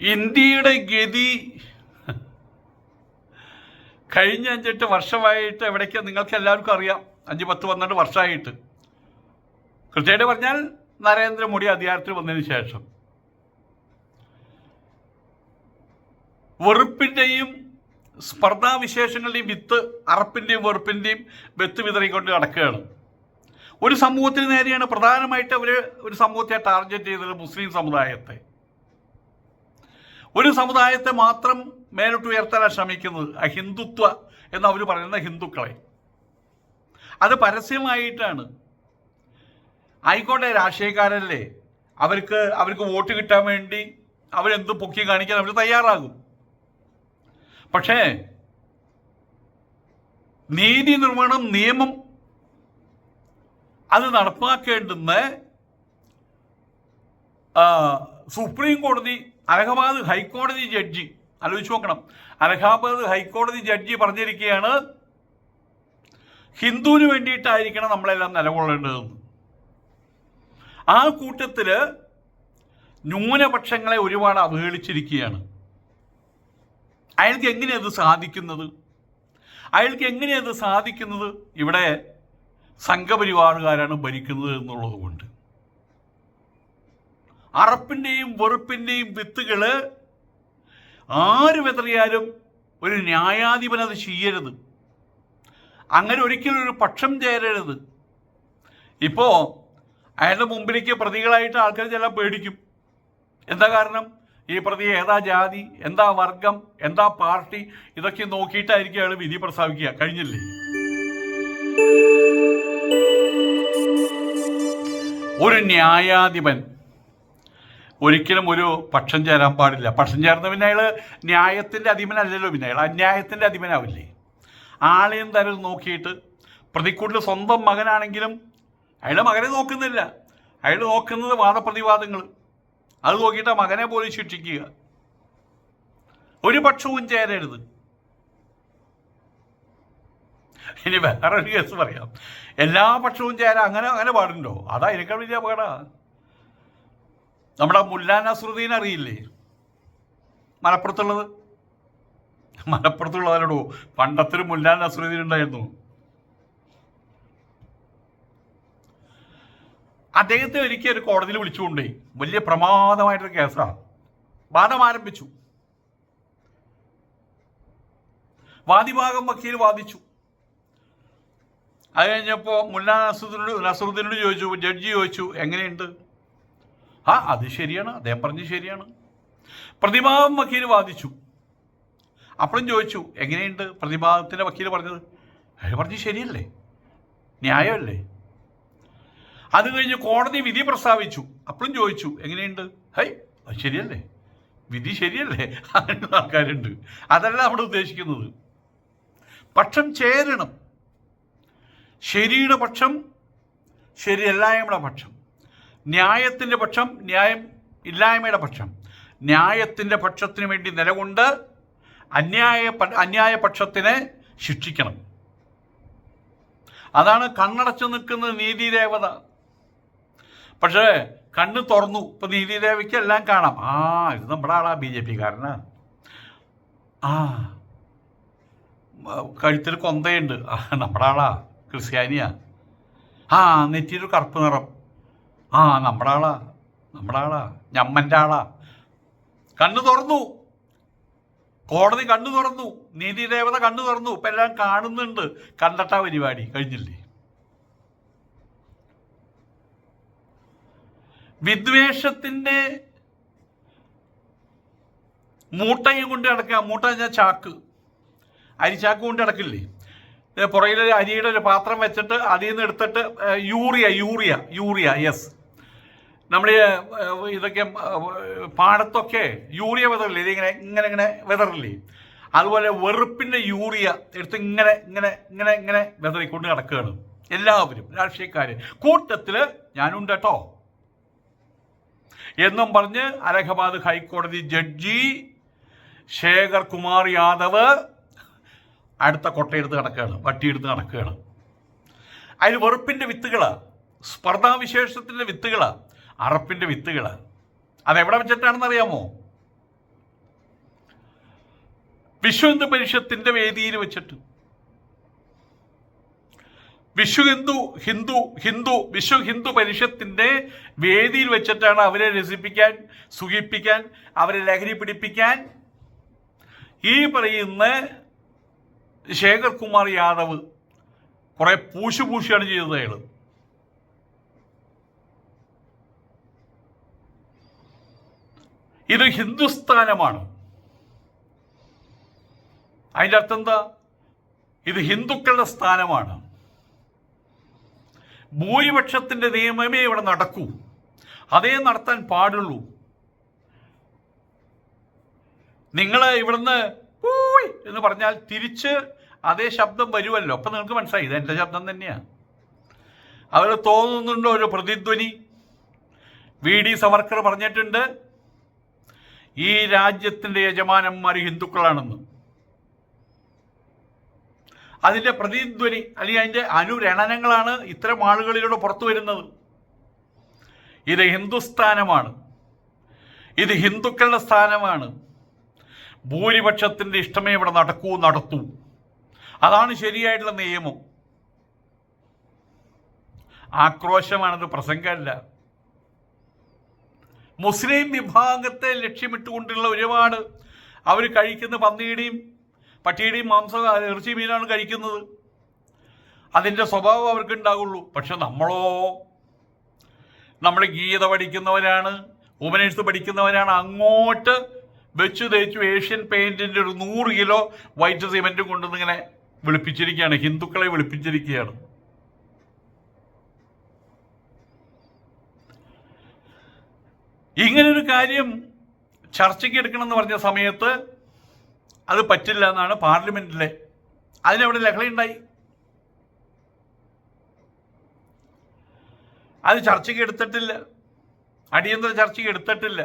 ഇന്ത്യയുടെ ഗതി. കഴിഞ്ഞ അഞ്ചെട്ട് വർഷമായിട്ട് എവിടേക്കാ നിങ്ങൾക്ക് എല്ലാവർക്കും അറിയാം. അഞ്ച് പത്ത് പന്ത്രണ്ട് വർഷമായിട്ട്. കൃത്യമായിട്ട് പറഞ്ഞാൽ നരേന്ദ്രമോദി അധികാരത്തിൽ വന്നതിന് ശേഷം. വെറുപ്പിന്റെയും സ്പർദ്ധാവിശേഷങ്ങളുടെയും വിത്ത് അറപ്പിന്റെയും വെറുപ്പിന്റെയും വിത്ത് വിതറിക്കൊണ്ട് നടക്കുകയാണ്. ഒരു സമൂഹത്തിന് നേരെയാണ് പ്രധാനമായിട്ട് അവർ ഒരു സമൂഹത്തെ ടാർഗറ്റ് ചെയ്തത് മുസ്ലിം സമുദായത്തെ. ഒരു സമുദായത്തെ മാത്രം മേലോട്ട് ഉയർത്താനാണ് ശ്രമിക്കുന്നത്. ആ ഹിന്ദുത്വ എന്ന് അവർ പറയുന്ന ഹിന്ദുക്കളെ. അത് പരസ്യമായിട്ടാണ്. ആയിക്കോട്ടെ രാഷ്ട്രീയക്കാരല്ലേ. അവർക്ക് അവർക്ക് വോട്ട് കിട്ടാൻ വേണ്ടി അവരെന്ത് പൊക്കി കാണിക്കാൻ അവർ തയ്യാറാകും. പക്ഷേ നീതി നിർമ്മാണം നിയമം അത് നടപ്പാക്കേണ്ടുന്ന സുപ്രീം കോടതി അലഹബാദ് ഹൈക്കോടതി ജഡ്ജി ആലോചിച്ച് നോക്കണം. അലഹാബാദ് ഹൈക്കോടതി ജഡ്ജി പറഞ്ഞിരിക്കുകയാണ് ഹിന്ദുവിന് വേണ്ടിയിട്ടായിരിക്കണം നമ്മളെല്ലാം നിലകൊള്ളേണ്ടതെന്ന്. ആ കൂട്ടത്തിൽ ന്യൂനപക്ഷങ്ങളെ ഒരുപാട് അവഹേളിച്ചിരിക്കുകയാണ്. അയാൾക്ക് എങ്ങനെയത് സാധിക്കുന്നത്? അയാൾക്ക് എങ്ങനെയത് സാധിക്കുന്നത്? ഇവിടെ സംഘപരിവാറുകാരാണ് ഭരിക്കുന്നത് എന്നുള്ളത് കൊണ്ട്. അറപ്പിന്റെയും വെറുപ്പിന്റെയും വിത്തുകൾ ആര് വിതറിയാലും ഒരു ന്യായാധിപൻ അത് ചെയ്യരുത്. അങ്ങനെ ഒരിക്കലും ഒരു പക്ഷം ചേരരുത്. ഇപ്പോൾ അയാളുടെ മുമ്പിലേക്ക് പ്രതികളായിട്ട് ആൾക്കാർ ചില പേടിക്കും. എന്താ കാരണം? ഈ പ്രതി ഏതാ ജാതി എന്താ വർഗം എന്താ പാർട്ടി? ഇതൊക്കെ നോക്കിയിട്ടായിരിക്കും അയാൾ വിധി പ്രസ്താവിക്കുക. കഴിഞ്ഞില്ലേ? ഒരു ന്യായാധിപൻ ഒരിക്കലും ഒരു പക്ഷം ചേരാൻ പാടില്ല. പക്ഷം ചേർന്ന പിന്നെ അയാൾ ന്യായത്തിന്റെ അധിപനല്ലല്ലോ പിന്നെ. അയാൾ അന്യായത്തിന്റെ അധിപനാവില്ലേ? ആളെയും തരം നോക്കിയിട്ട് പ്രതിക്കൂട്ടിൽ സ്വന്തം മകനാണെങ്കിലും അയാളെ മകനെ നോക്കുന്നില്ല. അയാൾ നോക്കുന്നത് വാദപ്രതിവാദങ്ങൾ അത് നോക്കിയിട്ട് മകനെ പോലും ശിക്ഷിക്കുക. ഒരു പക്ഷവും ചേരരുത്. ഇനി വേറൊരു കേസ് പറയാം. എല്ലാ പക്ഷവും ചേരാൻ അങ്ങനെ അങ്ങനെ പാടുണ്ടോ? അതാ ഇതിനേക്കാൾ വലിയ അപകട. നമ്മുടെ മുല്ലാ നസറുദ്ദീൻ അറിയില്ലേ? മലപ്പുറത്തുള്ളത്? മലപ്പുറത്തുള്ളതല്ലോ പണ്ടത്തൊരു മുല്ലാ നസറുദ്ദീൻ ഉണ്ടായിരുന്നു. അദ്ദേഹത്തെ ഒരിക്കൽ ഒരു കോടതിയിൽ വിളിച്ചുകൊണ്ടേ വലിയ പ്രമാദമായിട്ടൊരു കേസാണ് വാദം ആരംഭിച്ചു. വാദിഭാഗം വക്കീൽ വാദിച്ചു. അത് കഴിഞ്ഞപ്പോൾ മുല്ല നസറുദ്ദീനോട് നസറുദ്ദീനോട് ചോദിച്ചു ജഡ്ജി ചോദിച്ചു എങ്ങനെയുണ്ട്? ആ അത് ശരിയാണ്. അദ്ദേഹം പറഞ്ഞ് ശരിയാണ്. പ്രതിഭാവം വക്കീൽ വാദിച്ചു. അപ്പോഴും ചോദിച്ചു എങ്ങനെയുണ്ട് പ്രതിഭാവത്തിന്റെ വക്കീൽ പറഞ്ഞത്? അയാൾ പറഞ്ഞ് ശരിയല്ലേ? ന്യായമല്ലേ? അത് കഴിഞ്ഞ് കോടതി വിധി പ്രസ്താവിച്ചു. അപ്പോഴും ചോദിച്ചു എങ്ങനെയുണ്ട്? ഹൈ അത് ശരിയല്ലേ? വിധി ശരിയല്ലേ? അങ്ങനെയുള്ള ആൾക്കാരുണ്ട്. അതല്ല നമ്മൾ ഉദ്ദേശിക്കുന്നത്. പക്ഷം ചേരണം. ശരിയുടെ പക്ഷം ശരിയല്ലായ്മയുടെ പക്ഷം. ന്യായത്തിന്റെ പക്ഷം ന്യായം ഇല്ലായ്മയുടെ പക്ഷം. ന്യായത്തിന്റെ പക്ഷത്തിന് വേണ്ടി നിലകൊണ്ട് അന്യായ അന്യായ പക്ഷത്തിനെ ശിക്ഷിക്കണം. അതാണ് കണ്ണടച്ചു നിൽക്കുന്ന നീതിദേവത. പക്ഷേ കണ്ണ് തുറന്നു. ഇപ്പൊ നീതിദേവിക്ക് എല്ലാം കാണാം. ആ ഇത് നമ്മുടെ ആളാ ബി ജെ പിക്കാരനാ. ആ കഴുത്തിൽ കൊന്തയുണ്ട്. നമ്മുടെ ആളാ ക്രിസ്ത്യാനിയാ. ആ നെറ്റിയൊരു കറുപ്പ് നിറം. ആ നമ്മുടെ ആളാ നമ്മുടെ ആളാ ഞമ്മന്റെ ആളാ കണ്ണു തുറന്നു. കോടതി കണ്ണു തുറന്നു. നീതി ദേവത കണ്ണു തുറന്നു. ഇപ്പം എല്ലാം കാണുന്നുണ്ട്. കണ്ടട്ടാ പരിപാടി കഴിഞ്ഞില്ലേ? വിദ്വേഷത്തിന്റെ മൂട്ടയും കൊണ്ട് കിടക്കുക മൂട്ട ഞാൻ ചാക്ക്. അരിച്ചാക്ക് കൊണ്ട് കിടക്കില്ലേ പുറകിലൊരു അരിയുടെ ഒരു പാത്രം വെച്ചിട്ട് അതിൽ നിന്ന് എടുത്തിട്ട് യൂറിയ യൂറിയ യൂറിയ യെസ് നമ്മൾ ഇതൊക്കെ പാടത്തൊക്കെ യൂറിയ വിതറില്ലേ? ഇതിങ്ങനെ ഇങ്ങനെ ഇങ്ങനെ വിതറില്ലേ? അതുപോലെ വെറുപ്പിന്റെ യൂറിയ എടുത്ത് ഇങ്ങനെ ഇങ്ങനെ ഇങ്ങനെ ഇങ്ങനെ വിതറിക്കൊണ്ട് കിടക്കുകയാണ് എല്ലാവരും രാഷ്ട്രീയക്കാർ കൂട്ടത്തിൽ ഞാനുണ്ട് കേട്ടോ. എന്നും പറഞ്ഞ് അലഹബാദ് ഹൈക്കോടതി ജഡ്ജി ശേഖർ കുമാർ യാദവ് അടുത്ത കൊട്ടയെടുത്ത് നടക്കുകയാണ് വട്ടിയെടുത്ത് നടക്കുകയാണ്. അതിൽ വെറുപ്പിന്റെ വിത്തുകളാണ് സ്പർദ്ധാവിശേഷത്തിന്റെ വിത്തുകളാണ് അറപ്പിന്റെ വിത്തുകളാണ് അതെവിടെ വെച്ചിട്ടാണെന്ന് അറിയാമോ? വിശ്വ പരിഷത്തിന്റെ വേദിയിൽ വെച്ചിട്ട്. വിശ്വ ഹിന്ദു ഹിന്ദു ഹിന്ദു വിശ്വ ഹിന്ദു പരിഷത്തിന്റെ വേദിയിൽ വെച്ചിട്ടാണ് അവരെ രസിപ്പിക്കാൻ സുഖിപ്പിക്കാൻ അവരെ ലഹരി പിടിപ്പിക്കാൻ ഈ പറയുന്ന ശേഖർ കുമാർ യാദവ് കുറെ പൂശുപൂശിയാണ് ചെയ്തത് അയാൾ. ഇത് ഹിന്ദുസ്ഥാനമാണ്. അതിന്റെ അർത്ഥം എന്താ? ഇത് ഹിന്ദുക്കളുടെ സ്ഥാനമാണ്. ഭൂരിപക്ഷത്തിന്റെ നിയമമേ ഇവിടെ നടക്കൂ. അതേ നടത്താൻ പാടുള്ളൂ. നിങ്ങൾ ഇവിടുന്ന് എന്ന് പറഞ്ഞാൽ തിരിച്ച് അതേ ശബ്ദം വരുമല്ലോ. അപ്പം നിങ്ങൾക്ക് മനസ്സിലായി ഇത് എന്റെ ശബ്ദം തന്നെയാണ് അവർ തോന്നുന്നുണ്ടോ ഒരു പ്രതിധ്വനി? വി ഡി സവർക്കർ പറഞ്ഞിട്ടുണ്ട് ഈ രാജ്യത്തിന്റെ യജമാനന്മാർ ഹിന്ദുക്കളാണെന്ന്. അതിന്റെ പ്രതിധ്വനി അല്ലെങ്കിൽ അതിന്റെ അനുരണനങ്ങളാണ് ഇത്തരം ആളുകളിലൂടെ പുറത്തു വരുന്നത്. ഇത് ഹിന്ദുസ്ഥാനമാണ്. ഇത് ഹിന്ദുക്കളുടെ സ്ഥാനമാണ്. ഭൂരിപക്ഷത്തിന്റെ ഇഷ്ടമേ ഇവിടെ നടക്കൂ നടത്തൂ. അതാണ് ശരിയായിട്ടുള്ള നിയമം. ആക്രോശമാണത് പ്രസംഗമല്ല. മുസ്ലിം വിഭാഗത്തെ ലക്ഷ്യമിട്ടുകൊണ്ടുള്ള ഒരുപാട് അവർ കഴിക്കുന്ന പന്നിയുടെയും പട്ടിയുടെയും മാംസം ഇറച്ചി മീനാണ് കഴിക്കുന്നത്. അതിന്റെ സ്വഭാവം അവർക്ക് ഉണ്ടാകുള്ളൂ പക്ഷെ നമ്മളോ നമ്മൾ ഗീത പഠിക്കുന്നവരാണ് ഉപനിഷത്ത് പഠിക്കുന്നവരാണ് അങ്ങോട്ട് വെച്ച് തേച്ചു ഏഷ്യൻ പെയിന്റിന്റെ ഒരു നൂറ് കിലോ വൈറ്റ് സിമെന്റും കൊണ്ടുവന്നിങ്ങനെ വിളിപ്പിച്ചിരിക്കുകയാണ്. ഹിന്ദുക്കളെ വിളിപ്പിച്ചിരിക്കുകയാണ്. ഇങ്ങനൊരു കാര്യം ചർച്ചയ്ക്ക് എടുക്കണമെന്ന് പറഞ്ഞ സമയത്ത് അത് പറ്റില്ല എന്നാണ് പാർലമെന്റിലെ അതിനവിടെ ലഹളയുണ്ടായി. അത് ചർച്ചയ്ക്ക് എടുത്തിട്ടില്ല. അടിയന്തര ചർച്ചയ്ക്ക് എടുത്തിട്ടില്ല.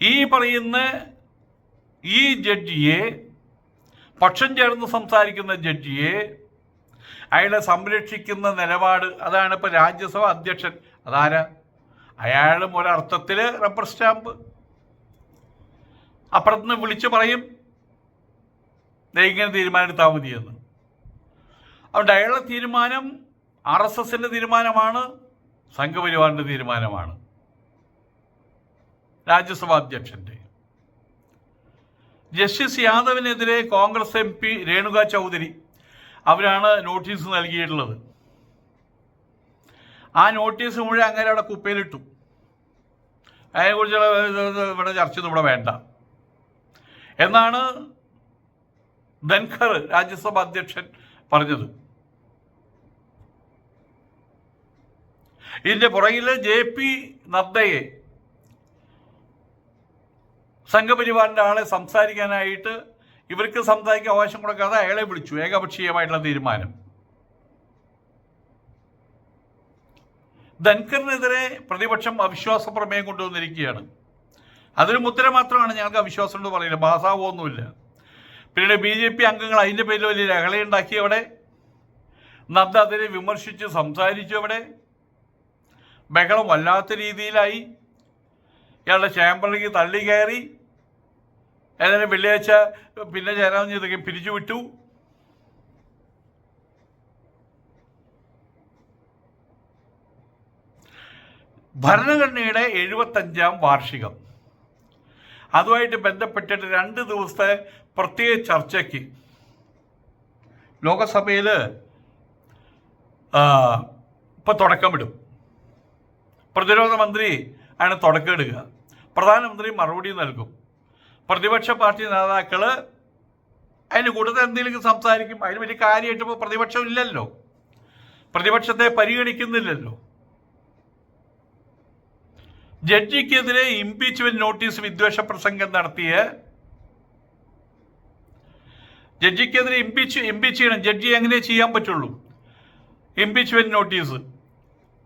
ഈ പറയുന്ന ഈ ജഡ്ജിയെ പക്ഷം ചേർന്ന് സംസാരിക്കുന്ന ജഡ്ജിയെ അയാളെ സംരക്ഷിക്കുന്ന നിലപാട്. അതാണ് ഇപ്പോൾ രാജ്യസഭ അധ്യക്ഷൻ. അതാരാ? അയാളും ഒരർത്ഥത്തിൽ റബ്ബർ സ്റ്റാമ്പ്. അപ്പുറത്തുനിന്ന് വിളിച്ചു പറയും ഇങ്ങനെ തീരുമാനമെടുത്താൽ മതിയെന്ന്. അതുകൊണ്ട് അയാളുടെ തീരുമാനം ആർ എസ് എസിന്റെ തീരുമാനമാണ് സംഘപരിവാറിന്റെ തീരുമാനമാണ്. രാജ്യസഭാ അധ്യക്ഷന്റെ justice യാദവിനെതിരെ Congress M P Renuka Chowdhury അവരാണ് നോട്ടീസ് നൽകിയിട്ടുള്ളത്. ആ നോട്ടീസ് മുഴുവൻ അങ്ങനെ അവിടെ കുപ്പയിലിട്ടു. അതിനെക്കുറിച്ചുള്ള ഇവിടെ ചർച്ചയൊന്നും ഇവിടെ വേണ്ട. എന്നാണ് ധൻഖർ രാജ്യസഭ അധ്യക്ഷൻ പറഞ്ഞത്. ഇതിന്റെ പുറകിൽ ജെ പി നദ്ദയെ സംഘപരിവാറിന്റെ ആളെ സംസാരിക്കാനായിട്ട് ഇവർക്ക് സംസാരിക്കാൻ അവകാശം കൊടുക്കാതെ അയാളെ വിളിച്ചു. ഏകപക്ഷീയമായിട്ടുള്ള തീരുമാനം. ധൻഖറിനെതിരെ പ്രതിപക്ഷം അവിശ്വാസ പ്രമേയം കൊണ്ടുവന്നിരിക്കുകയാണ്. അതൊരു മുദ്ര മാത്രമാണ് ഞങ്ങൾക്ക് അവിശ്വാസം എന്ന് പറയുന്നത്. ഭാസാവൊന്നുമില്ല പിന്നീട് ബി ജെ പി അംഗങ്ങൾ അതിന്റെ പേരിൽ വലിയ രഹളയുണ്ടാക്കി അവിടെ. നദ്ദ അതിനെ വിമർശിച്ച് സംസാരിച്ചു അവിടെ. ബഹളം വല്ലാത്ത രീതിയിലായി. ഇയാളുടെ ചേമ്പറിലേക്ക് തള്ളി കയറി. ഏതായാലും വെള്ളിയാഴ്ച പിന്നെ ചേരാമെന്ന് ചെയ്തൊക്കെ പിരിച്ചു വിട്ടു. ഭരണഘടനയുടെ എഴുപത്തഞ്ചാം വാർഷികം. അതുമായിട്ട് ബന്ധപ്പെട്ടിട്ട് രണ്ട് ദിവസത്തെ പ്രത്യേക ചർച്ചയ്ക്ക് ലോകസഭയിൽ ഇപ്പോൾ തുടക്കമിടും പ്രതിരോധ മന്ത്രി ആണ് തുടക്കമിടുക പ്രധാനമന്ത്രി മറുപടി നൽകും. പ്രതിപക്ഷ പാർട്ടി നേതാക്കൾ അതിന് കൂടുതൽ എന്തെങ്കിലും സംസാരിക്കും. അതിന് വലിയ കാര്യമായിട്ട് ഇപ്പോൾ പ്രതിപക്ഷം ഇല്ലല്ലോ. പ്രതിപക്ഷത്തെ പരിഗണിക്കുന്നില്ലല്ലോ. ജഡ്ജിക്കെതിരെ ഇംപീച്ച്മെന്റ് നോട്ടീസ് വിദ്വേഷ പ്രസംഗം നടത്തിയ ജഡ്ജിക്കെതിരെ ഇംപീച്ച് ഇംപീച്ച് ചെയ്യണം. ജഡ്ജി എങ്ങനെ ചെയ്യാൻ പറ്റുള്ളൂ? ഇംപീച്ച്മെന്റ് നോട്ടീസ്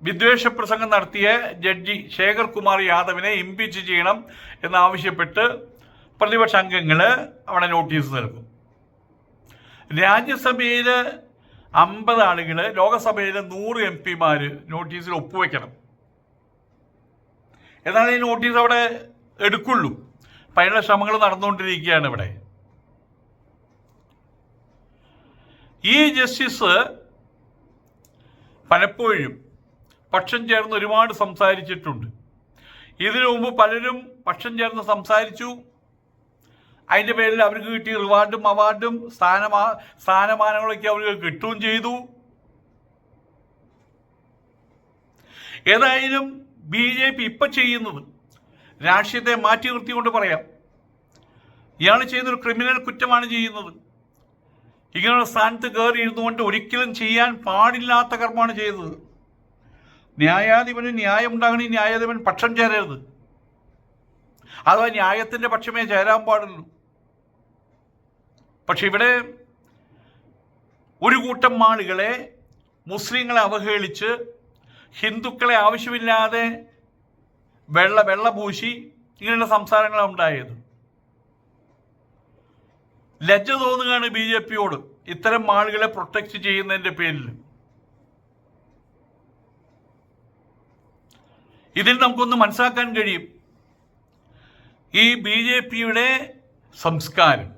വിദ്വേഷ പ്രസംഗം നടത്തിയ ജഡ്ജി ശേഖർ കുമാർ യാദവിനെ ഇംപീച്ച് ചെയ്യണം എന്നാവശ്യപ്പെട്ട് പ്രതിപക്ഷ അംഗങ്ങൾ അവിടെ നോട്ടീസ് നൽകും. രാജ്യസഭയിൽ അമ്പത് ആളുകൾ ലോകസഭയിൽ നൂറ് എം പിമാർ നോട്ടീസിൽ ഒപ്പുവെക്കണം. എന്നാണ് ഈ നോട്ടീസ് അവിടെ എടുക്കുള്ളൂ. പല ശ്രമങ്ങൾ നടന്നുകൊണ്ടിരിക്കുകയാണ് ഇവിടെ. ഈ ജസ്റ്റിസ് പലപ്പോഴും പക്ഷം ചേർന്ന് ഒരുപാട് സംസാരിച്ചിട്ടുണ്ട്. ഇതിനു മുമ്പ് പലരും പക്ഷം ചേർന്ന് സംസാരിച്ചു. അതിന്റെ പേരിൽ അവർക്ക് കിട്ടിയ റിവാർഡും അവാർഡും സ്ഥാനമാ സ്ഥാനമാനങ്ങളൊക്കെ അവർക്ക് കിട്ടുകയും ചെയ്തു. ഏതായാലും ബി ജെ പി ഇപ്പം ചെയ്യുന്നത് രാഷ്ട്രീയത്തെ മാറ്റി നിർത്തിക്കൊണ്ട് പറയാം. ഇയാൾ ചെയ്തൊരു ക്രിമിനൽ കുറ്റമാണ് ചെയ്യുന്നത്. ഇങ്ങനെയുള്ള സ്ഥാനത്ത് കയറി ഇരുന്നുകൊണ്ട് ഒരിക്കലും ചെയ്യാൻ പാടില്ലാത്ത കർമ്മമാണ് ചെയ്തത്. ന്യായാധിപന് ന്യായം ഉണ്ടാകണി ന്യായാധിപൻ പക്ഷം ചേരരുത്. അഥവാ ന്യായത്തിന്റെ പക്ഷമേ ചേരാൻ പാടുള്ളൂ. പക്ഷെ ഇവിടെ ഒരു കൂട്ടം ആളുകളെ മുസ്ലിങ്ങളെ അവഹേളിച്ച് ഹിന്ദുക്കളെ ആവശ്യമില്ലാതെ വെള്ള വെള്ളപൂശി ഇങ്ങനെയുള്ള സംസാരങ്ങളാണ് ഉണ്ടായത്. ലജ്ജ തോന്നുകയാണ് ബി ജെ പിയോട് ഇത്തരം ആളുകളെ പ്രൊട്ടക്റ്റ് ചെയ്യുന്നതിന്റെ പേരിൽ. ഇതിൽ നമുക്കൊന്ന് മനസ്സിലാക്കാൻ കഴിയും ഈ ബി ജെ പിയുടെ സംസ്കാരം.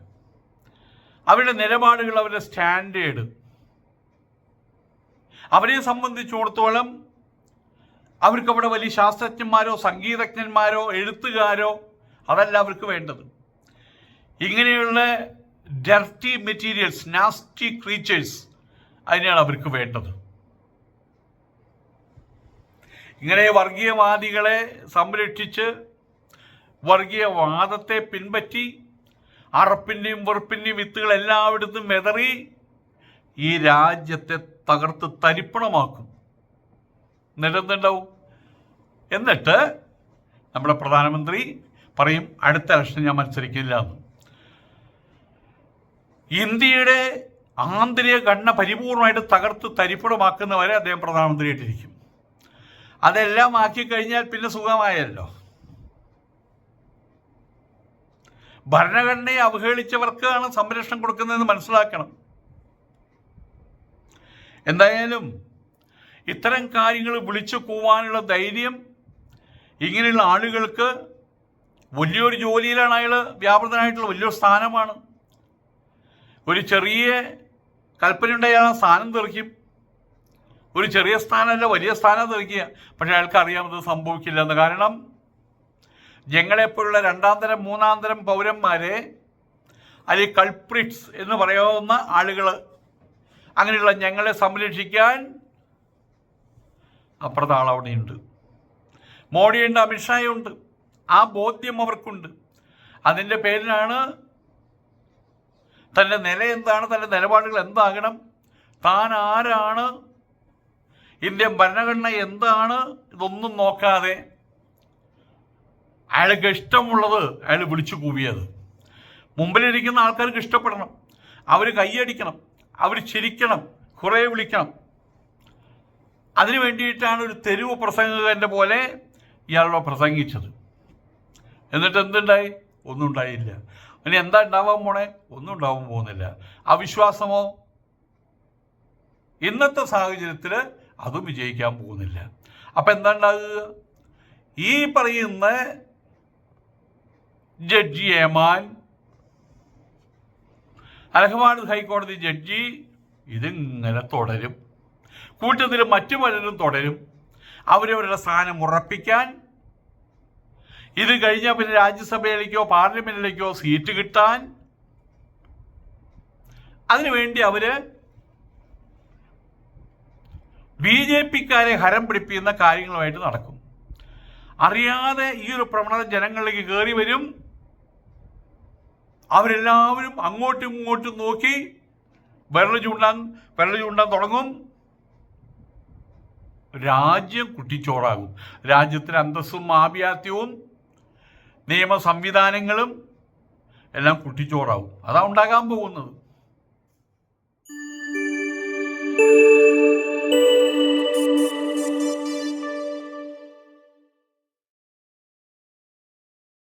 അവരുടെ നിലപാടുകൾ അവരുടെ സ്റ്റാൻഡേർഡ്. അവരെ സംബന്ധിച്ചിടത്തോളം അവർക്ക് അവിടെ വലിയ ശാസ്ത്രജ്ഞന്മാരോ സംഗീതജ്ഞന്മാരോ എഴുത്തുകാരോ അതല്ല അവർക്ക് വേണ്ടത്. ഇങ്ങനെയുള്ള ഡർട്ടി മെറ്റീരിയൽസ് നാസ്റ്റി ക്രീച്ചേഴ്സ് അതിനാണ് അവർക്ക് വേണ്ടത്. ഇങ്ങനെ വർഗീയവാദികളെ സംരക്ഷിച്ച് വർഗീയവാദത്തെ പിൻപറ്റി അറപ്പിന്റെയും വെറുപ്പിന്റെയും വിത്തുകൾ എല്ലായിടത്തും മെതറി ഈ രാജ്യത്തെ തകർത്ത് തരിപ്പണമാക്കും. എന്നിട്ടെന്തുണ്ടാവും? എന്നിട്ട് നമ്മുടെ പ്രധാനമന്ത്രി പറയും അടുത്ത ഇലക്ഷൻ ഞാൻ മത്സരിക്കില്ല എന്ന്. ഇന്ത്യയുടെ ആന്തരിക ഘടന പരിപൂർണമായിട്ട് തകർത്ത് തരിപ്പണമാക്കുന്നവരെ അദ്ദേഹം പ്രധാനമന്ത്രിയായിട്ടിരിക്കും. അതെല്ലാം ആക്കി കഴിഞ്ഞാൽ പിന്നെ സുഖമായല്ലോ. ഭരണഘടനയെ അവഹേളിച്ചവർക്കാണ് സംരക്ഷണം കൊടുക്കുന്നതെന്ന് മനസ്സിലാക്കണം. എന്തായാലും ഇത്തരം കാര്യങ്ങൾ വിളിച്ചു കൂവാനുള്ള ധൈര്യം ഇങ്ങനെയുള്ള ആളുകൾക്ക് വലിയൊരു ജോലിയിലാണ് അയാൾ വ്യാപൃതനായിട്ടുള്ള വലിയൊരു സ്ഥാനമാണ്. ഒരു ചെറിയ കൽപ്പനയുണ്ടായി ആ സ്ഥാനം തെറിക്കും ഒരു ചെറിയ സ്ഥാനമല്ല വലിയ സ്ഥാനം തെറിക്കുക പക്ഷെ അയാൾക്ക് അറിയാമത് സംഭവിക്കില്ല എന്ന് കാരണം ഞങ്ങളെപ്പോലുള്ള രണ്ടാം തരം മൂന്നാം തരം പൗരന്മാരെ അല്ലെങ്കിൽ കൾപ്രിറ്റ്സ് എന്ന് പറയാവുന്ന ആളുകൾ അങ്ങനെയുള്ള ഞങ്ങളെ സംരക്ഷിക്കാൻ അപ്പുറത്തെ ആളവിടെയുണ്ട്. മോഡിയുണ്ട് അമിത്ഷായുണ്ട്. ആ ബോധ്യം അവർക്കുണ്ട്. അതിന്റെ പേരിലാണ് തന്റെ നില എന്താണ് തന്റെ നിലപാടുകൾ എന്താകണം താൻ ആരാണ് ഇന്ത്യൻ ഭരണഘടന എന്താണ് ഇതൊന്നും നോക്കാതെ അയാൾക്ക് ഇഷ്ടമുള്ളത് അയാൾ വിളിച്ചു കൂവിയത്. മുമ്പിലിരിക്കുന്ന ആൾക്കാർക്ക് ഇഷ്ടപ്പെടണം. അവർ കൈയടിക്കണം. അവർ ചിരിക്കണം. കുറേ വിളിക്കണം. അതിനു വേണ്ടിയിട്ടാണ് ഒരു തെരുവ് പ്രസംഗകന്റെ പോലെ ഇയാളോട് പ്രസംഗിച്ചത്. എന്നിട്ട് എന്തുണ്ടായി? ഒന്നും ഉണ്ടായില്ല. ഇനി എന്താ ഉണ്ടാവാൻ പോണേ? ഒന്നും ഉണ്ടാവാൻ പോകുന്നില്ല. അവിശ്വാസമോ? ഇന്നത്തെ സാഹചര്യത്തിൽ അതും വിജയിക്കാൻ പോകുന്നില്ല. അപ്പം എന്താ ഉണ്ടാകുക ഈ പറയുന്ന ജഡ്ജി ഏമാൻ. അലഹബാദ് ഹൈക്കോടതി ജഡ്ജി ഇതിങ്ങനെ തുടരും. കൂട്ടത്തിൽ മറ്റു പലരും തുടരും. അവരവരുടെ സ്ഥാനം ഉറപ്പിക്കാൻ. ഇത് കഴിഞ്ഞാൽ പിന്നെ രാജ്യസഭയിലേക്കോ പാർലമെന്റിലേക്കോ സീറ്റ് കിട്ടാൻ. അതിനുവേണ്ടി അവർ ബി ജെ പിക്കാരെ ഹരം പിടിപ്പിക്കുന്ന കാര്യങ്ങളുമായിട്ട് നടക്കും. അറിയാതെ ഈ ഒരു പ്രവണത ജനങ്ങളിലേക്ക് കയറി വരും. അവരെല്ലാവരും അങ്ങോട്ടും ഇങ്ങോട്ടും നോക്കി വിരൽ ചൂണ്ടാൻ വിരൽ ചൂണ്ടാൻ തുടങ്ങും. രാജ്യം കുട്ടിച്ചോറാകും. രാജ്യത്തിന് അന്തസ്സും ആഭിയാത്യവും നിയമ സംവിധാനങ്ങളും എല്ലാം കുട്ടിച്ചോറാവും അതാ ഉണ്ടാകാൻ പോകുന്നത്.